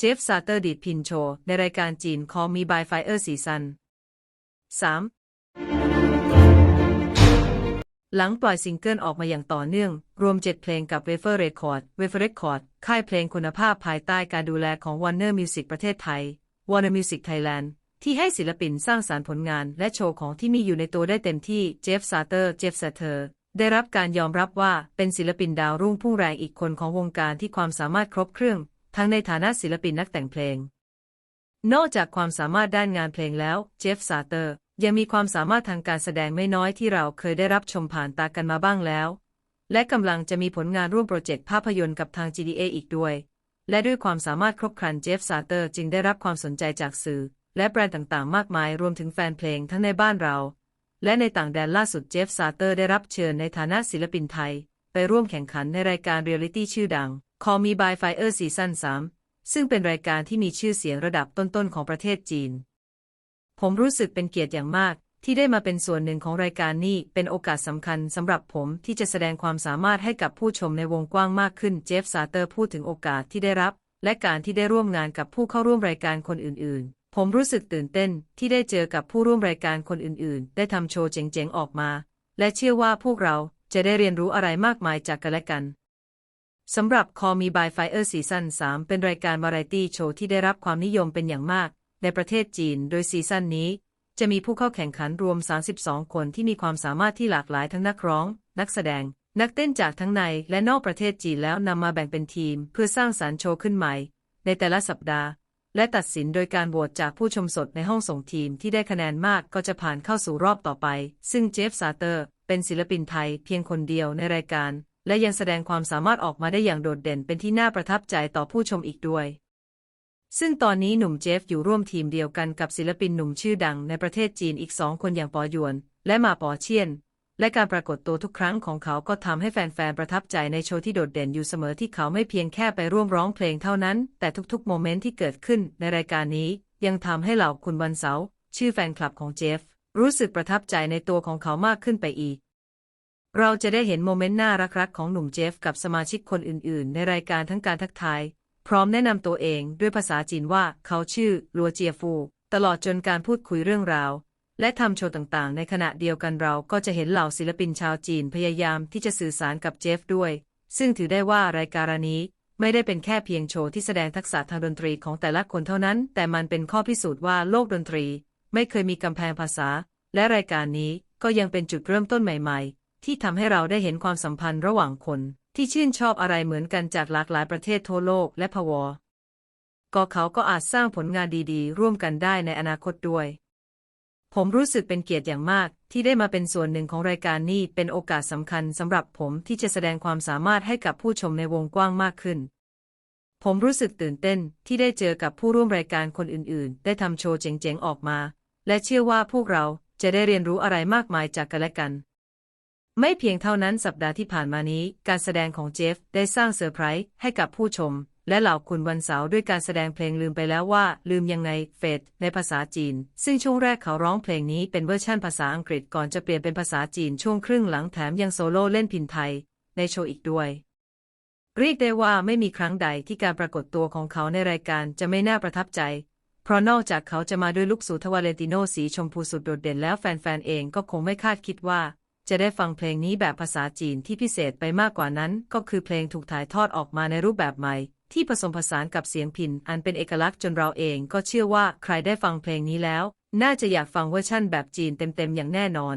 เจฟซาเตอร์ดีดพินโช ในรายการจีน Call Me by Fire ซีซัน 3 หลังปล่อยซิงเกิลออกมาอย่างต่อเนื่อง รวม 7 เพลงกับ w a f e r Record w a f e r Record ค่ายเพลงคุณภาพภายใต้การดูแลของ Warner Music ประเทศไทย Warner Music Thailand ที่ให้ศิลปินสร้างสารรค์ผลงานและโชว์ของที่มีอยู่ในตัวได้เต็มที่เจฟซาเตอร์เจฟซาเตอร์ได้รับการยอมรับว่าเป็นศิลปินดาวรุ่งพุ่งแรงอีกคนของวงการที่ความสามารถครบเครื่อง ทั้งในฐานะศิลปินนักแต่งเพลง นอกจากความสามารถด้านงานเพลงแล้ว เจฟซาเตอร์ ยังมีความสามารถทางการแสดงไม่น้อยที่เราเคยได้รับชมผ่านตากันมาบ้างแล้ว และกำลังจะมีผลงานร่วมโปรเจกต์ภาพยนตร์กับทาง GDA อีกด้วย และด้วยความสามารถครบครันเจฟซาเตอร์จึงได้รับความสนใจจากสื่อ และแบรนด์ต่างๆ มากมายรวมถึงแฟนเพลงทั้งในบ้านเรา และในต่างแดนล่าสุดเจฟซาเตอร์ได้รับเชิญในฐานะศิลปินไทย ไปร่วมแข่งขันในรายการเรียลลิตี้ชื่อดัง Call Me by Fire ซีซั่น3ซึ่งเป็นรายการที่มีชื่อเสียงระดับต้นๆของประเทศจีน ผมรู้สึกเป็นเกียรติอย่างมากที่ได้มาเป็นส่วนหนึ่งของรายการนี้เป็นโอกาสสำคัญสำหรับผมที่จะแสดงความสามารถให้กับผู้ชมในวงกว้างมากขึ้นเจฟซาเตอร์พูดถึงโอกาสที่ได้รับ และการที่ได้ร่วมงานกับผู้เข้าร่วมรายการคนอื่นๆ ผมรู้สึกตื่นเต้นที่ได้เจอกับผู้ร่วมรายการคนอื่นๆ ได้ทำโชว์เจ๋งๆออกมา และเชื่อว่าพวกเราจะได้เรียนรู้อะไรมากมายจากกันและกัน สำหรับ Call Me by Fire ซีซั่น3 เป็นรายการวาไรตี้โชว์ที่ได้รับความนิยมเป็นอย่างมาก ในประเทศจีน โดยซีซั่นนี้ จะมีผู้เข้าแข่งขันรวม 32 คนที่มีความสามารถที่หลากหลายทั้งนักร้อง นักแสดง นักเต้นจากทั้งในและนอกประเทศจีนแล้วนำมาแบ่งเป็นทีม เพื่อสร้างสารรค์โชว์ขึ้นใหม่ ในแต่ละสัปดาห์ และตัดสินโดยการโหวตจากผู้ชมสดในห้องส่งทีมที่ได้คะแนนมากก็จะผ่านเข้าสู่รอบต่อไป ซึ่งเจฟซาเตอร์ เป็นศิลปินไทยเพียงคนเดียวในรายการ และยังแสดงความสามารถออกมาได้อย่างโดดเด่นเป็นที่น่าประทับใจต่อผู้ชมอีกด้วย ซึ่งตอนนี้หนุ่มเจฟอยู่ร่วมทีมเดียวกันกับศิลปินหนุ่มชื่อดังในประเทศจีนอีกสองคนอย่างปอหยวน และมาปอเชียน และการปรากฏตัวทุกครั้งของเขาก็ทำให้แฟนๆประทับใจในโชว์ที่โดดเด่นอยู่เสมอที่เขาไม่เพียงแค่ไปร่วมร้องเพลงเท่านั้น แต่ทุกๆโมเมนต์ที่เกิดขึ้นในรายการนี้ ยังทำให้เหล่าคุณวันเสาร์ชื่อแฟนคลับของเจฟรู้สึกประทับใจในตัวของเขามากขึ้นไปอีก เราจะได้เห็นโมเมนต์น่ารักๆของหนุ่มเจฟกับสมาชิกคนอื่นๆ ในรายการทั้งการทักทาย พร้อมแนะนำตัวเองด้วยภาษาจีนว่าเขาชื่อลัวเจียฟู ตลอดจนการพูดคุยเรื่องราว และทำโชว์ต่างๆ ในขณะเดียวกันเราก็จะเห็นเหล่าศิลปินชาวจีนพยายามที่จะสื่อสารกับเจฟด้วย ซึ่งถือได้ว่ารายการนี้ไม่ได้เป็นแค่เพียงโชว์ที่แสดงทักษะทางดนตรีของแต่ละคนเท่านั้น แต่มันเป็นข้อพิสูจน์ว่าโลกดนตรี ไม่เคยมีกำแพงภาษา และรายการนี้ก็ยังเป็นจุดเริ่มต้นใหม่ ๆ ที่ทำให้เราได้เห็นความสัมพันธ์ระหว่างคน ที่ชื่นชอบอะไรเหมือนกันจากหลากหลายประเทศทั่วโลกและพวก็เขาก็อาจสร้างผลงานดีๆ ร่วมกันได้ในอนาคตด้วย ผมรู้สึกเป็นเกียรติอย่างมากที่ได้มาเป็นส่วนหนึ่งของรายการนี้เป็นโอกาสสำคัญสำหรับผมที่จะแสดงความสามารถให้กับผู้ชมในวงกว้างมากขึ้น ผมรู้สึกตื่นเต้นที่ได้เจอกับผู้ร่วมรายการคนอื่นๆ ได้ทำโชว์เจ๋งๆออกมา และเชื่อว่าพวกเราจะได้เรียนรู้อะไรมากมายจากกันและกัน ไม่เพียงเท่านั้นสัปดาห์ที่ผ่านมานี้ การแสดงของเจฟได้สร้างเซอร์ไพรส์ให้กับผู้ชม และเหล่าคุณวันเสาร์ด้วยการแสดงเพลงลืมไปแล้วว่า ลืมยังไงเฟดในภาษาจีน ซึ่งช่วงแรกเขาร้องเพลงนี้เป็นเวอร์ชันภาษาอังกฤษก่อนจะเปลี่ยนเป็นภาษาจีนช่วงครึ่งหลังแถมยังโซโล่เล่นพินไทย ในโชว์อีกด้วยเรียกได้ว่าไม่มีครั้งใดที่การปรากฏตัวของเขาในรายการจะไม่น่าประทับใจ เพราะนอกจากเขาจะมาด้วยลุคสูทวาเลนติโนสีชมพูสุดโดดเด่นแล้วแฟนๆเองก็คงไม่คาดคิดว่า จะได้ฟังเพลงนี้แบบภาษาจีนที่พิเศษไปมากกว่านั้น ก็คือเพลงถูกถ่ายทอดออกมาในรูปแบบใหม่ ที่ผสมผสานกับเสียงพินอันเป็นเอกลักษณ์จนเราเองก็เชื่อว่าใครได้ฟังเพลงนี้แล้ว น่าจะอยากฟังเวอร์ชั่นแบบจีนเต็มๆอย่างแน่นอน